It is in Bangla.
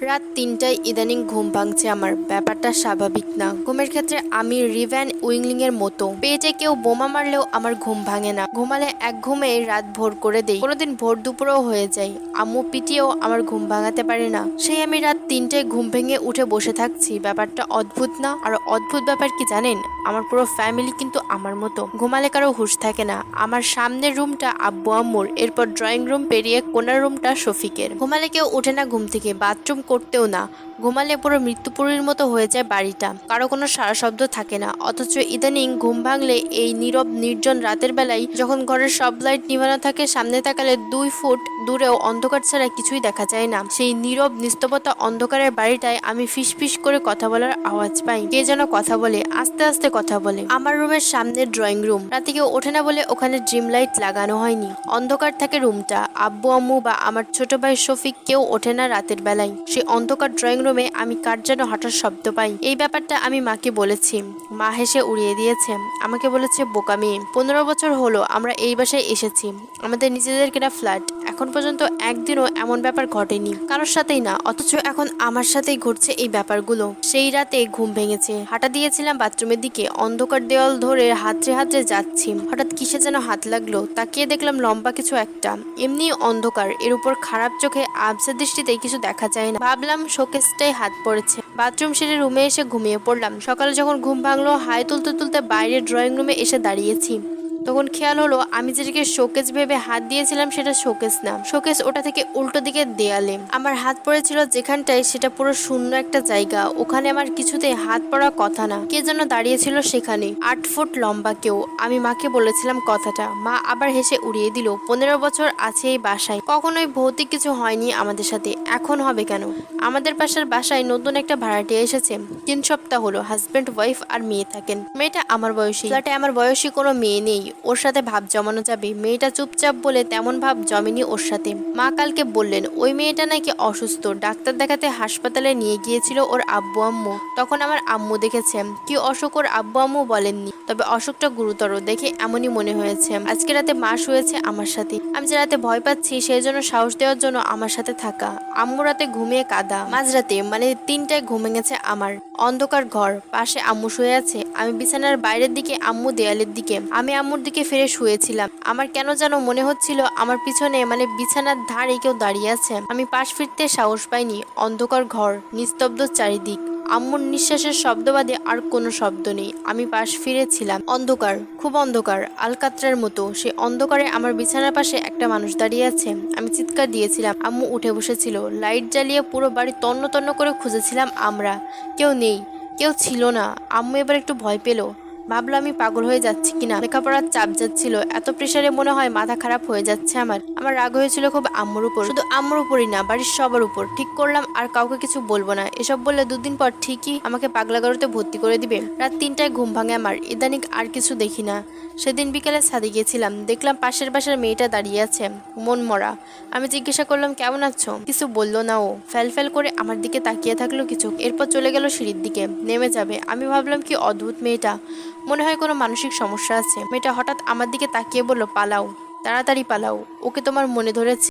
রাত তিনটায় ইদানিং ঘুম ভাঙছে আমার। ব্যাপারটা স্বাভাবিক না। ঘুমের ক্ষেত্রে আমি রিভ্যান উইংলিং এর মতো। পেটে কেউ বোমা মারলেও আমার ঘুম ভাঙে না। ঘুমালে এক ঘুমে রাত ভোর করে দেই। কোনোদিন ভোর দুপুরেও হয়ে যায়। আম্মু পিটিয়েও আমার ঘুম ভাঙাতে পারে না। সেই আমি রাত তিনটায় ঘুম ভেঙে উঠে বসে থাকছি। ব্যাপারটা অদ্ভুত না? আর অদ্ভুত ব্যাপার কি জানেন? আমার পুরো ফ্যামিলি কিন্তু আমার মতো। ঘুমালে কারও হুঁশ থাকে না। আমার সামনের রুমটা আব্বু আম্মুর। এরপর ড্রয়িং রুম পেরিয়ে কোনার রুমটা শফিকের। ঘুমালে কেউ ওঠে না ঘুম থেকে। বাথরুম করতেও না। ঘুমালে পুরো মৃত্যুপুরীর মতো হয়ে যায় বাড়িটা। কারও কোনো সারা শব্দ থাকে না। অথচ ইদানিং ঘুম ভাঙলে এই নীরব, নির্জন রাতের বেলায় যখন ঘরের সব লাইট নিভানো থাকে, সামনে তাকালে দুই ফুট দূরেও অন্ধকার ছাড়া কিছুই দেখা যায় না। সেই নীরব নিস্তবতা অন্ধকারের বাড়িটায় আমি ফিস করে কথা বলার আওয়াজ পাই। কে যেন কথা বলে, আস্তে আস্তে কথা বলে। আমার রুমের সামনে ড্রয়িং রুম। রাতে কেউ ওঠে না বলে ওখানে ড্রিম লাইট লাগানো হয়নি। অন্ধকার থাকে রুমটা। আব্বু, আম্মু বা আমার ছোট ভাই শফিক কেউ ওঠে না রাতের বেলায়। সেই অন্ধকার ড্রয়িং রুমে আমি কার যেন হঠাৎ শব্দ পাই। এই ব্যাপারটা আমি মাকে বলেছি। মা হেসে উড়িয়ে দিয়েছে। আমাকে বলেছে বোকামি পনেরো বছর হলো, আমরা এই বাসায় এসেছি। আমাদের নিজেদের কেনা ফ্ল্যাট এখন পর্যন্ত একদিনও এমন ব্যাপার ঘটেনি। কারোর সাথেই না, অথচ এখন আমার সাথেই ঘটছে এই ব্যাপারগুলো। সেই রাতে ঘুম ভেঙেছে। হাঁটা দিয়েছিলাম বাথরুমের দিকে, অন্ধকার দেওয়াল ধরে হাতড়ে হাতড়ে যাচ্ছি। হঠাৎ কিসে যেন হাত লাগল, তাকিয়ে দেখলাম লম্বা কিছু একটা। এমনি অন্ধকার, এর উপর খারাপ চোখে আবসা দৃষ্টিতে কিছু দেখা যায় না। ভাবলাম শোকেসটাই হাত পড়েছে। বাথরুম সেরে রুমে এসে ঘুমিয়ে পড়লাম। সকালে যখন ঘুম ভাঙলো, হাই তুলতে তুলতে বাইরে ড্রয়িং রুমে এসে দাঁড়িয়েছি। তখন খেয়াল হলো আমি যেটাকে শোকেজ ভেবে হাত দিয়েছিলাম সেটা শোকেজ না। শোকেজ ওটা থেকে উল্টো দিকে দেয়ালে। আমার হাত পড়েছিল যেখানটায় সেটা পুরো শূন্য একটা জায়গা। ওখানে আমার কিছুতে হাত পড়ার কথা না। কে যেন দাঁড়িয়েছিল সেখানে। আট ফুট লম্বা কেউ। আমি মাকে বলেছিলাম কথাটা। মা আবার হেসে উড়িয়ে দিল, পনেরো বছর আছে এই বাসায়। কখনোই ভৌতিক কিছু হয়নি আমাদের সাথে। এখন হবে কেন? আমাদের পাশের বাসায় নতুন একটা ভাড়াটিয়া এসেছে। তিন সপ্তাহ হলো। হাজবেন্ড ওয়াইফ আর মেয়ে থাকেন। মেয়েটা আমার বয়সী। ফ্ল্যাটে আমার বয়সী কোনো মেয়ে নেই। ওর সাথে ভাব জমানো যাবে। মেয়েটা চুপচাপ বলে তেমন ভাব জমেনি ওর সাথে। মা কালকে বললেন, ওই মেয়েটা নাকি অসুস্থ। ডাক্তার দেখাতে হাসপাতালে নিয়ে গিয়েছিল ওর আব্বু আম্মু। তখন আমার আম্মু দেখেছে, কি অসুখ ওর আব্বু আম্মু বলেননি। তবে অসুখটা গুরুতর, দেখে এমনই মনে হয়েছে, আজকে রাতে মাস হয়েছে আমার সাথে। আমি যে রাতে ভয় পাচ্ছি, সেই জন্য সাহস দেওয়ার জন্য আমার সাথে থাকা। আম্মু রাতে ঘুমিয়ে কাদা। মাঝরাতে মানে তিনটায় ঘুমে গেছে আমার। অন্ধকার ঘর, পাশে আম্মু শুয়ে আছে। আমি বিছানার বাইরের দিকে, আম্মু দেয়ালের দিকে। আমি আম্মুর দিকে ফিরে শুয়েছিলাম। আমার কেন যেন মনে হচ্ছিল আমার পিছনে মানে বিছানার ধারে কেউ দাঁড়িয়ে আছে। আমি পাশ ফিরতে সাহস পাইনি। অন্ধকার ঘর, নিস্তব্ধ চারিদিক। আম্মুর নিঃশ্বাসের শব্দ বাদে আর কোনো শব্দ নেই। আমি পাশ ফিরেছিলাম। অন্ধকার, খুব অন্ধকার, আলকাত্রার মতো। সে অন্ধকারে আমার বিছানার পাশে একটা মানুষ দাঁড়িয়ে আছে। আমি চিৎকার দিয়েছিলাম। আম্মু উঠে বসেছিল। লাইট জ্বালিয়ে পুরো বাড়ি তন্ন তন্ন করে খুঁজেছিলাম আমরা। কেউ নেই, কেউ ছিল না। আম্মু এবার একটু ভয় পেল। ভাবলো আমি পাগল হয়ে যাচ্ছি কিনা। লেখাপড়ার চাপ যাচ্ছিল। এত প্রেশারে মনে হয় মাথা খারাপ হয়ে যাচ্ছে আমার। আমার রাগ হয়েছিল খুব আম্মুর উপর। শুধু আম্মুর উপরই না, বাড়ির সবার উপর। ঠিক করলাম, আর কাউকে কিছু বলব না। এসব বললে দুদিন পর ঠিকই আমাকে পাগলাগারোতে ভর্তি করে দিবে। রাত তিনটায় ঘুম ভাঙে আমার। ইদানিক আর কিছু দেখি না। সেদিন বিকেলে ছাদে গিয়েছিলাম। দেখলাম পাশের বাসার মেয়েটা দাঁড়িয়ে আছে, মন মরা। আমি জিজ্ঞাসা করলাম, কেমন আছো? কিছু বলল না ও। ফ্যাল ফ্যাল করে আমার দিকে তাকিয়ে থাকল কিছু। এরপর চলে গেল সিঁড়ির দিকে। নেমে যাবে। আমি ভাবলাম, কি অদ্ভুত মেয়েটা। মনে হয় কোনো মানসিক সমস্যা আছে। মেয়েটা হঠাৎ আমার দিকে তাকিয়ে বলল, পালাও, তাড়াতাড়ি পালাও। ওকে তোমার মনে ধরেছে।